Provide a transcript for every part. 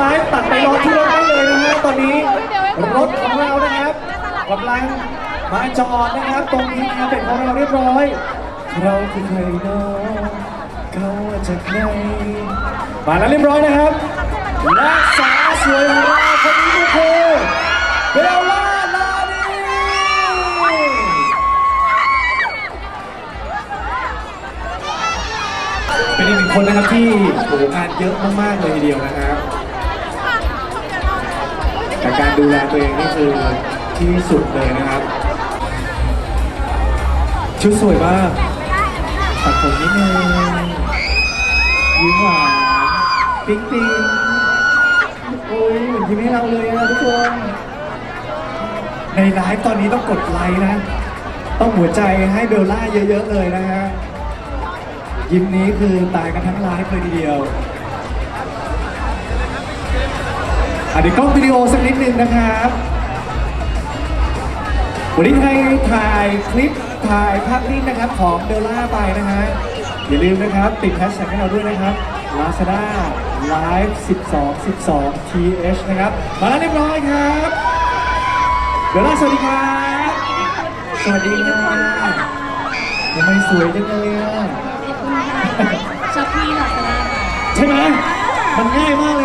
ไลฟ์ตัดไปรอที่รถได้เลยนะฮะตอนนี้รถของเรานะครับกำลังมาจอดนะครับ ตรงทีมงานเป็ดของเราเรียบร้อย เราคือใครเนาะเขาจากไหนมาแล้วเรียบร้อยนะครับและสาวสวยของเราคนนี้ก็คือเบลล่าลานีเป็นอีกหนึ่งคนนะครับที่โอ้โหงานเยอะมากๆเลยทีเดียวนะครับ การดูแลตัวเองนี่คือที่สุดเลยนะครับ ชุดสวยมากตัดผมนิดนึงยิ้มหวานปิ๊งปิ๊งโอ้ยเหมือนยิ้มให้เราเลยนะทุกคนในไลฟ์ตอนนี้ต้องกดไลค์นะ ต้องหัวใจให้เบลล่าเยอะๆเลยนะฮะยิ้มนี้คือตายกันทั้งไลฟ์เลยทีเดียว อะเดี๋ยวกล้องวิดีโอสักนิดนึงนะครับ วันนี้ใครถ่ายคลิปถ่ายภาพนิ่งนะครับ ของเบลล่าไปนะฮะ อย่าลืมนะครับ ติดแฮชแท็กให้เราด้วยนะครับ Lazada Live 12 12 TH นะครับ มาแล้วเรียบร้อยครับ เบลล่าสวัสดีครับ สวัสดีค่ะทำไมสวยจังเลยอะช้อปปี้ลาซาด้าค่ะ ใช่ไหมมันง่ายมาก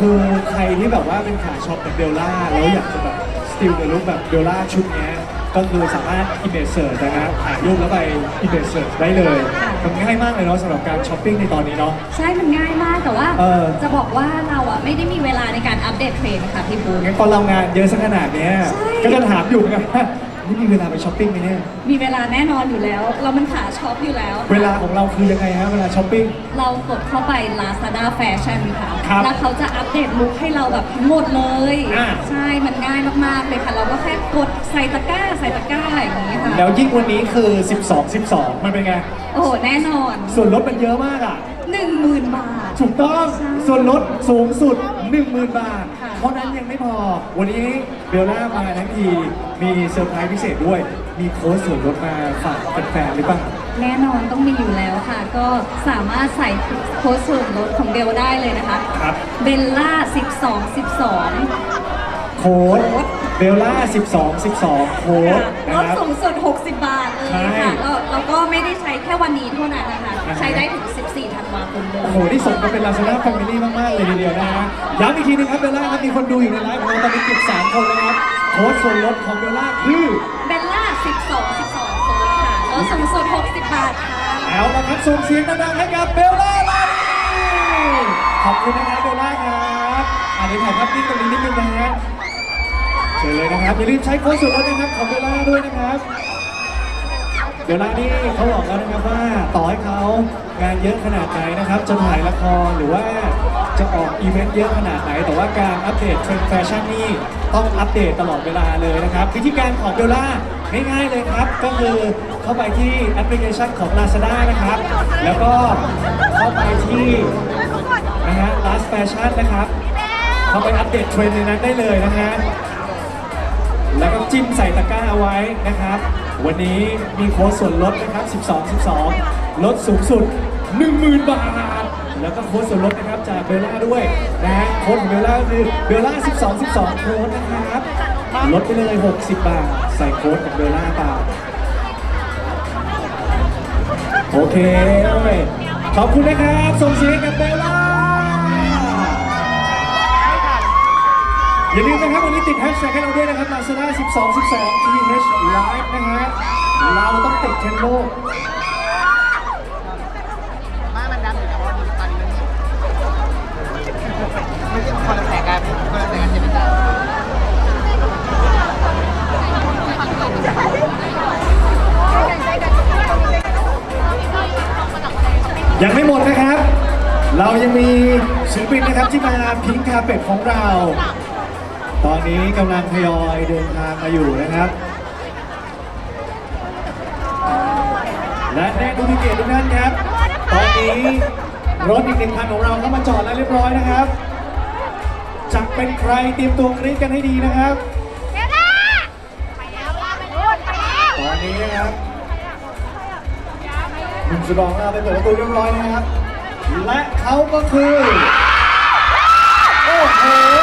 คือใครที่แบบว่าเป็นขาช็อปแบบเบลล่าแล้วอยากจะแบบสติลในลุคแบบเบลล่าชุดเนี้ยก็คือสามารถอินเ s เ r ร์นะครับถ่ายรูปแล้วไปอินเ s เ r ร์ได้เลยมันง่ายมากเลยเนาะสำหรับการช้อปปิ้งในตอนนี้เนาะ ใช่ มันง่ายมากแต่ว่าเออ จะบอกว่าเราอะไม่ได้มีเวลาในการอัปเดตเทรนด์ค่ะพี่บูนงั้นตอนเรางานเยอะสักขนาดเนี้ยใช่ ก็จะถามอยู่เหมือ นกันว่านี่มีเวลาไปช้อปปิ้งไหมเนี่ย มีเวลาแน่นอนอยู่แล้ว เรามันหาช็อปอยู่แล้ว เวลาของเราคือยังไงฮะเวลาช้อปปิ้ง เรากดเข้าไป Lazada Fashion ค่ะ ครับแล้วเขาจะอัปเดตลุคให้เราแบบทั้งหมดเลย อ่า ใช่ มันง่ายมากๆเลยค่ะ เราก็แค่กดใส่ตะกร้าใส่ตะกร้าอย่างนี้ค่ะ แล้วยิ่งวันนี้คือ 12 12 มันเป็นไง โอ้โหแน่นอน ส่วนลดมันเยอะมากอะ 10,000 บาท ถูกต้อง ใช่ ส่วนลดสูงสุด 10,000 บาทค่ะ เท่านั้นยังไม่พอ วันนี้เบลล่ามาทั้งทีมีเซอร์ไพรส์พิเศษด้วย มีโค้ดส่วนลดมาฝากแฟนๆหรือเปล่า แน่นอนต้องมีอยู่แล้วค่ะ ก็สามารถใส่โค้ดส่วนลดของเบลได้เลยนะคะครับ เบลล่า 12 12 โค้ด เบลล่า 12 12 โค้ดลนะดครับ สูงสุด 60 บาทเลยใช่ ค่ะแล้วเราก็ไม่ได้ใช้แค่วันนี้เท่านั้นนะคะอ่าฮะใช้ได้ถึง 14 ธันวาคมเลยโอ้โหที่ส่งมาเป็น Lazada Family มาก ๆ เลยทีเดียวนะฮะย้ำอีกทีนึงครับเบลล่าครับ มีคนดูอยู่ในไลฟ์ของเราตอนนี้เกือบ3คนแล้วนะครับ โค้ดส่วนลดของเบลล่าคือเบลล่า 12 12โค้ดค่ะลดสูงสุด 60 บาทค่ะ เอาละครับส่งเสียงดังๆให้กับเบลล่าลานีขอบคุณนะครับเบลล่าครับอ่าเดี๋ยวถ่ายภาพนิ่งตรงนี้นิดนึงนะฮะ เชิญเลยนะครับ อย่าลืมใช้โค้ดส่วนลดนะครับของเบลล่าด้วยนะครับเบลล่านี่เขาบอกแล้วนะครับว่าต่อให้เขางานเยอะขนาดไหนนะครับจะถ่ายละครหรือว่าจะออกอีเวนต์เยอะขนาดไหน แต่ว่าการอัปเดตเทรนด์แฟชั่นนี่ต้องอัปเดตตลอดเวลาเลยนะครับ วิธีการของเบลล่าง่ายๆเลยครับ ก็คือเข้าไปที่แอปพลิเคชันของ Lazada นะครับ แล้วก็เข้าไปที่นะฮะ Last Fashion นะครับ เข้าไปอัปเดตเทรนด์ในนั้นได้เลยนะฮะ แล้วก็จิ้มใส่ตะกร้าเอาไว้นะครับ วันนี้มีโค้ดส่วนลดนะครับ 12 12 ลดสูงสุด 10,000 บาท แล้วก็โค้ดส่วนลดนะครับจากเบลล่าด้วยนะฮะโค้ดของเบลล่าก็คือเบลล่า 12 12 โค้ดนะครับ ลดไปเลย 60 บาท ใส่โค้ดของเบลล่าไปโอเค ขอบคุณนะครับ ส่งเสียงกับเบลล่า อย่าลืมนะครับวันนี้ติดแฮชแท็กให้เราด้วยนะครับ Lazada 12 12 TH Live นะฮะ เราต้องติดเทรนด์โลกไม่มันดังอยู่แต่ว่าตอนนี้มันไม่ใช่คนละแสงกันคนละแสงกันใช่ไหมจ๊ะยังไม่หมดนะครับ เรายังมีศิลปินนะครับที่มาพิงคาเป็ดของเรา ตอนนี้กำลังทยอยเดินทางมาอยู่นะครับ และแน่ดูพิเกตทุกท่านครับ ตอนนี้รถอีกหนึ่งคันของเราเข้ามาจอดแล้วเรียบร้อยนะครับจะเป็นใครเตรียมตัวกรี๊ดกันให้ดีนะครับตอนนี้นะครับหนุ่มสุดอของเราไปเปิดประตูเรียบร้อยนะครับ และเขาก็คือ โอ้โห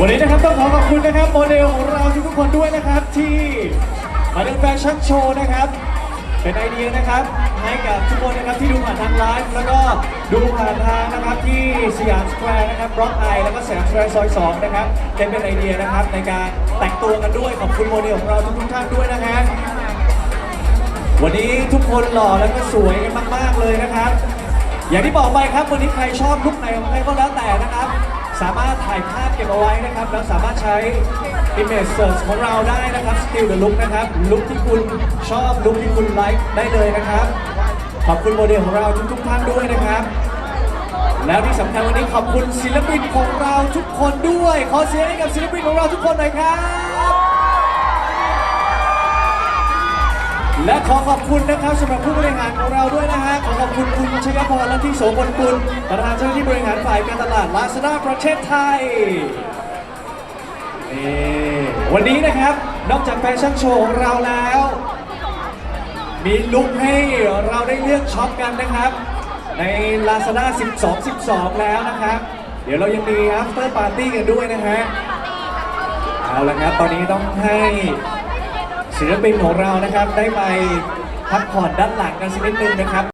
วันนี้นะครับต้องขอขอบคุณนะครับโมเดลของเราทุกคนด้วยนะครับที่มาเป็นแฟชั่นโชว์นะครับเป็นไอเดียนะครับให้กับทุกคนนะครับที่ดูผ่านทางไลฟ์แล้วก็ดูผ่านทางนะครับที่สยามสแควร์นะครับบล็อกไอแล้วก็สยามสแควร์ซอยสองนะครับเป็นเป็นไอเดียนะครับในการแต่งตัวกันด้วยขอบคุณโมเดลของเราทุกท่านด้วยนะฮะวันนี้ทุกคนหล่อแล้วก็สวยกันมาก ๆ เลยนะครับ อย่างที่บอกไปครับวันนี้ใครชอบลุคไหนของใครก็แล้วแต่นะครับ สามารถถ่ายภาพเก็บเอาไว้นะครับ แล้วสามารถใช้ image search ของเราได้นะครับ still the look นะครับลุคที่คุณชอบลุคที่คุณไลค์ได้เลยนะครับ ขอบคุณโมเดลของเราทุกๆท่านด้วยนะครับ แล้วที่สำคัญวันนี้ขอบคุณศิลปินของเราทุกคนด้วย ขอเสียงให้กับศิลปินของเราทุกคนหน่อยครับ และขอขอบคุณนะครับสำหรับผู้บริหารของเราด้วยนะฮะขอขอบคุณคุณชยพรและที่โสพลกุลประธานเจ้าหน้าที่บริหารฝ่ายการตลาดลาซาด้าประเทศไทยนี่วันนี้นะครับนอกจากแฟชั่นโชว์ของเราแล้ว มีลุคให้เราได้เลือกช็อปกันนะครับ ใน Lazada 12 12 แล้วนะครับ เดี๋ยวเรายังมี after party กันด้วยนะฮะเอาละครับตอนนี้ต้องให้ ศิลปินของเรานะครับ ได้ไปพักผ่อนด้านหลังกันสักนิดนึงนะครับ